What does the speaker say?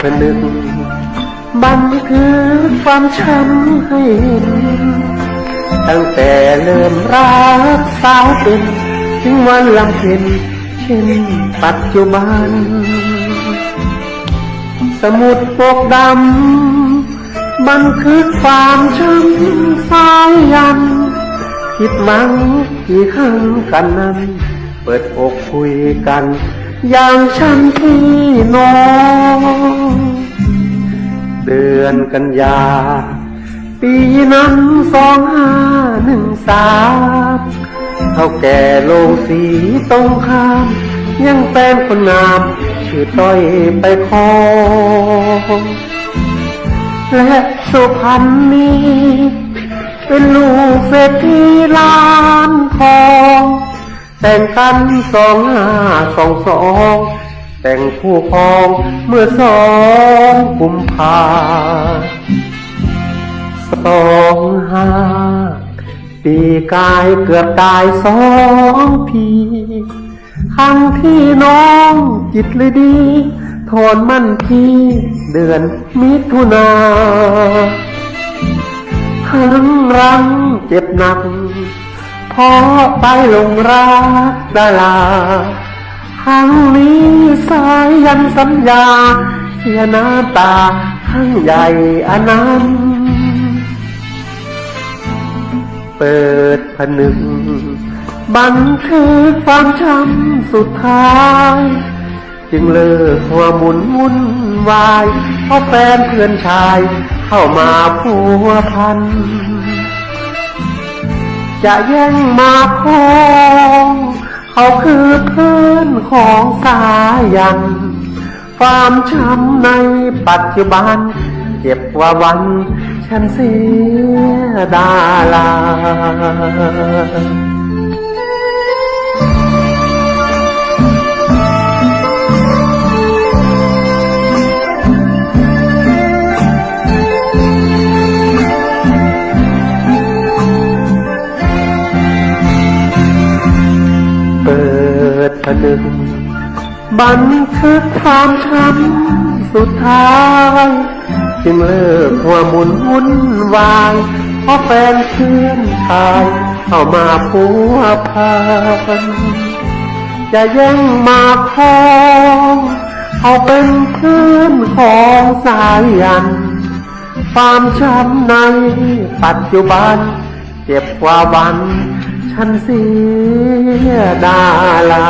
ผนึกบันทึกความช้ำให้เห็น ตั้งแต่เริ่มรักสาวเป็นถึงวันลำเพ็ญเช่นปัจจุบัน สมุดปกดำบันทึกความช้ำสายยัน คิดหวังกี่ครั้งกันนั้น เปิดอกคุยกัน อย่างฉันพี่น้อง เดือนกันยา ปีนั้นสองห้าหนึ่งสามเท่าแก่โลงสีตรงข้าม ยังแฟนคนงาม ชื่อต้อยไปคอและสุพรรณนี้เป็นลูกเศรษฐีล้านทอ แต่งกันสองห้าสองสอง แต่งผู้ครองเมื่อสองกุมภาสองห้าปีกายเกือบตายสองทีครั้งที่น้องจิตเลยดีทอนมั่นที่เดือนมิถุนาครั้งรังเจ็บหนัก พราะไปลงรักดาราครั้งนี้สายยันสัญญาเสียน้ำตาครั้งใหญ่อนันต์เปิดผนึกบันทึกความช้ำสุดท้าย จึงเลิกหัวหมุนวุ่นวายเพราะแฟนเพื่อนชายเข้ามาพัวพัน จะแย่งมาคองเขาคือเพื่อนของสายันความช้ำในปัจจุบัน เก็บว่าวันฉันเสียดาลา ปิดผนึก บันทึกความช้ำสุดท้าย จึงเลิกหัวหมุนวุ่นวายเพราะแฟนเพื่อนชายเข้ามาพัวพันจะแย่งมาคองเขาเป็นเพื่อนของสายยันความช้ำในปัจจุบัน เจ็บกว่าวัน ฉันเสียดาลา